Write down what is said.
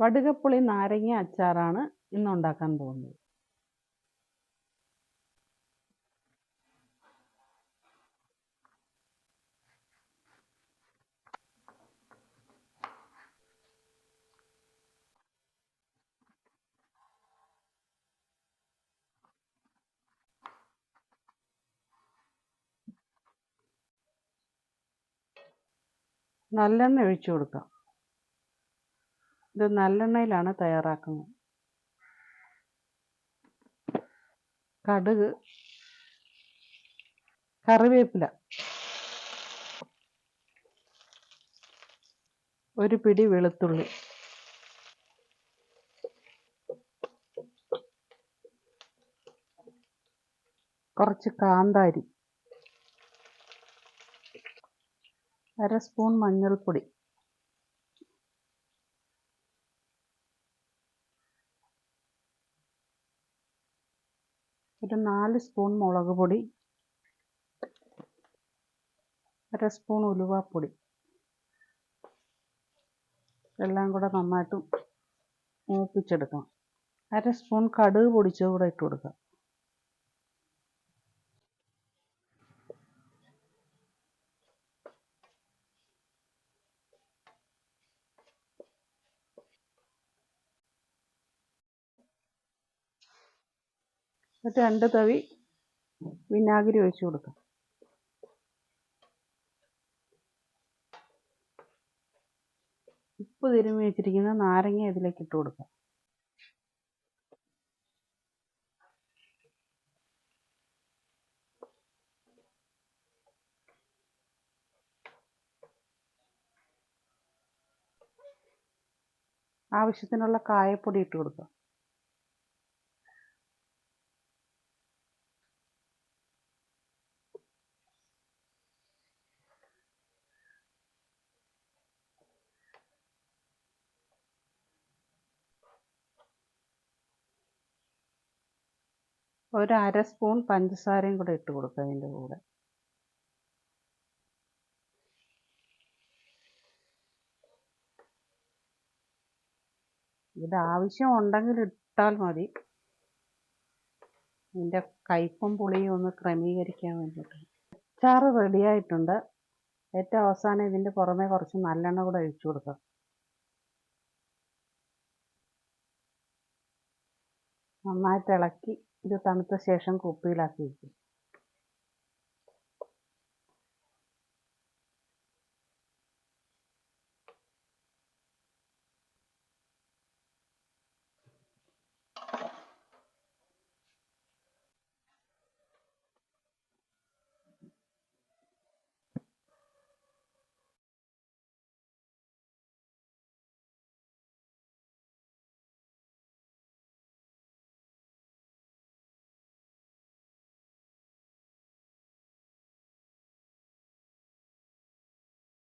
വടുകപ്പുളി നാരങ്ങ അച്ചാറാണ് ഇന്ന് ഉണ്ടാക്കാൻ പോകുന്നത്. നല്ലെണ്ണ ഒഴിച്ചു കൊടുക്കാം. ഇത് നല്ലെണ്ണയിലാണ് തയ്യാറാക്കുന്നത്. കടുക് കറിവേപ്പില. ഒരു പിടി വെളുത്തുള്ളി. കുറച്ച് കാന്താരി. അര സ്പൂൺ മഞ്ഞൾപ്പൊടി. ഒരു നാല് സ്പൂൺ മുളക് പൊടി അര സ്പൂൺ ഉലുവാപ്പൊടി. എല്ലാം കൂടെ നന്നായിട്ട് മൂപ്പിച്ചെടുക്കണം. അര സ്പൂൺ കടുക് പൊടിച്ചത് കൂടെ ഇട്ട് കൊടുക്കാം എന്നിട്ട് രണ്ട് തവി വിനാഗിരി ഒഴിച്ചു കൊടുക്കുക ഉപ്പ് തിരുമ്മി വെച്ചിരിക്കുന്ന നാരങ്ങ ഇതിലേക്ക് ഇട്ട് കൊടുക്കാം. ആവശ്യത്തിനുള്ള കായപ്പൊടി ഇട്ട് കൊടുക്കാം. ഒരു അര സ്പൂൺ പഞ്ചസാരയും കൂടെ ഇട്ട് കൊടുക്കുക അതിന്റെ കൂടെ. ഇത് ആവശ്യം ഉണ്ടെങ്കിൽ ഇട്ടാൽ മതി. ഇതിന്റെ കയ്പും പുളിയും ഒന്ന് ക്രമീകരിക്കാൻ വേണ്ടിയിട്ട്. അച്ചാർ റെഡിയായിട്ടുണ്ട് ഏറ്റവും അവസാനം ഇതിന്റെ പുറമെ കുറച്ച് നല്ലെണ്ണ കൂടെ ഒഴിച്ചു കൊടുക്കുക നന്നായിട്ട് ഇളക്കി ഇത് തണുത്ത ശേഷം കുപ്പിയിലാക്കി വയ്ക്കും